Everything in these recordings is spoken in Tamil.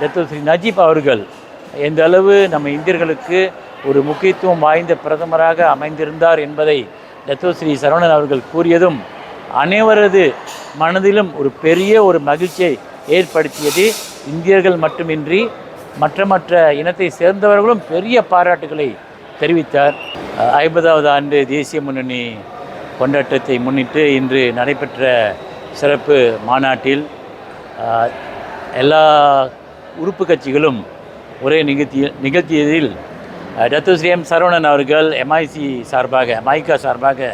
டாக்டர் ஸ்ரீ நஜீப் அவர்கள். எந்த அளவு நம்ம இந்தியர்களுக்கு ஒரு முக்கியத்துவம் வாய்ந்த பிரதமராக அமைந்திருந்தார் என்பதை டாக்டர் ஸ்ரீ சரவணன் அவர்கள் கூறியதும் அனைவரது மனதிலும் ஒரு பெரிய ஒரு மகிழ்ச்சியை ஏற்படுத்தியது இந்தியர்கள் மட்டுமின்றி மற்ற மற்ற இனத்தை சேர்ந்தவர்களும் பெரிய பாராட்டுகளை தெரிவித்தார். ஐம்பதாவது ஆண்டு தேசிய முன்னணி கொண்டாட்டத்தை முன்னிட்டு இன்று நடைபெற்ற சிறப்பு மாநாட்டில் எல்லா உறுப்பு கட்சிகளும் ஒரே நிகழ்த்தி நிகழ்த்தியதில் டத்து ஸ்ரீ எம் சரவணன் அவர்கள் எம்ஐசி சார்பாக மைகா சார்பாக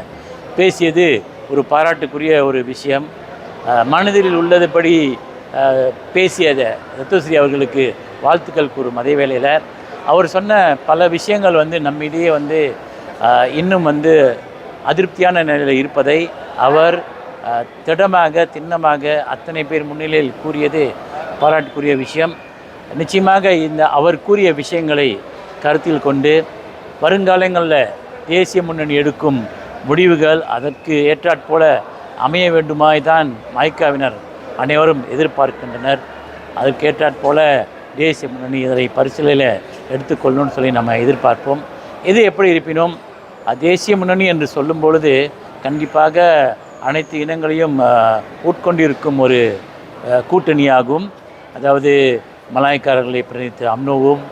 பேசியது ஒரு பாராட்டுக்குரிய ஒரு விஷயம். மனதில் உள்ளதுபடி பேசியதை ரத்துஸ்ரீ அவர்களுக்கு வாழ்த்துக்கள் கூறும் அதே வேளையில் அவர் சொன்ன பல விஷயங்கள் வந்து நம்மிடையே வந்து இன்னும் வந்து அதிருப்தியான நிலையில் இருப்பதை அவர் திடமாக திண்ணமாக அத்தனை பேர் முன்னிலையில் கூறியது பாராட்டுக்குரிய விஷயம். நிச்சயமாக இந்த அவர் கூறிய விஷயங்களை கருத்தில் கொண்டு வருங்காலங்களில் தேசிய முன்னணி எடுக்கும் முடிவுகள் அதற்கு ஏற்றாற்போல அமைய வேண்டுமாய் தான் மைக்காவினர் அனைவரும் எதிர்பார்க்கின்றனர். அதற்கு ஏற்றாற்போல தேசிய முன்னணி இதனை பரிசீலனையில் எடுத்துக்கொள்ளணும்னு சொல்லி நம்ம எதிர்பார்ப்போம். இது எப்படி இருப்பினும் தேசிய முன்னணி என்று சொல்லும் பொழுது கண்டிப்பாக அனைத்து இனங்களையும் உட்கொண்டிருக்கும் ஒரு கூட்டணியாகும். அதாவது மலாய்க்காரர்களை பிரதிநிதித்த அம்னோவும்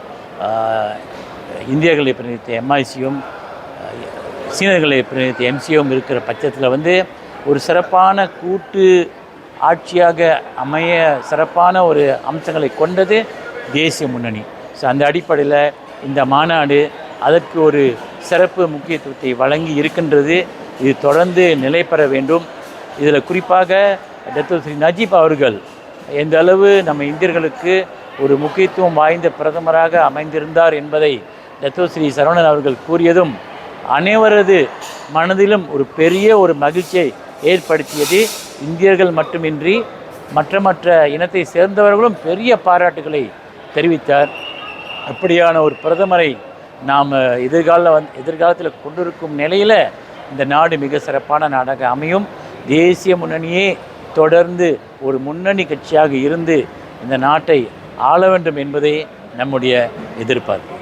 இந்தியர்களை பிரதிநிதித்த எம்ஐசியும் சீனர்களை பிரதிநிதித்த எம்சியும் இருக்கிற பட்சத்தில் வந்து ஒரு சிறப்பான கூட்டு ஆட்சியாக அமைய சிறப்பான ஒரு அம்சங்களை கொண்டது தேசிய முன்னணி. ஸோ அந்த அடிப்படையில் இந்த மாநாடு அதற்கு ஒரு சிறப்பு முக்கியத்துவத்தை வழங்கி இருக்கின்றது. இது தொடர்ந்து நிலை பெற வேண்டும். இதில் குறிப்பாக டாக்டர் ஸ்ரீ நஜீப் அவர்கள் எந்த அளவு நம்ம இந்தியர்களுக்கு ஒரு முக்கியத்துவம் வாய்ந்த பிரதமராக அமைந்திருந்தார் என்பதை தத்துவஸ்ரீ ஸ்ரீ சரவணன் அவர்கள் கூறியதும் அனைவரது மனதிலும் ஒரு பெரிய ஒரு மகிழ்ச்சியை ஏற்படுத்தியது. இந்தியர்கள் மட்டுமின்றி மற்ற மற்ற இனத்தை சேர்ந்தவர்களும் பெரிய பாராட்டுகளை தெரிவித்தார். அப்படியான ஒரு பிரதமரை நாம் எதிர்கால வந் எதிர்காலத்தில் கொண்டிருக்கும் நிலையில் இந்த நாடு மிக சிறப்பான நாடாக அமையும். தேசிய முன்னணியே தொடர்ந்து ஒரு முன்னணி கட்சியாக இருந்து இந்த நாட்டை ஆள வேண்டும் என்பதே நம்முடைய எதிர்பார்ப்பு.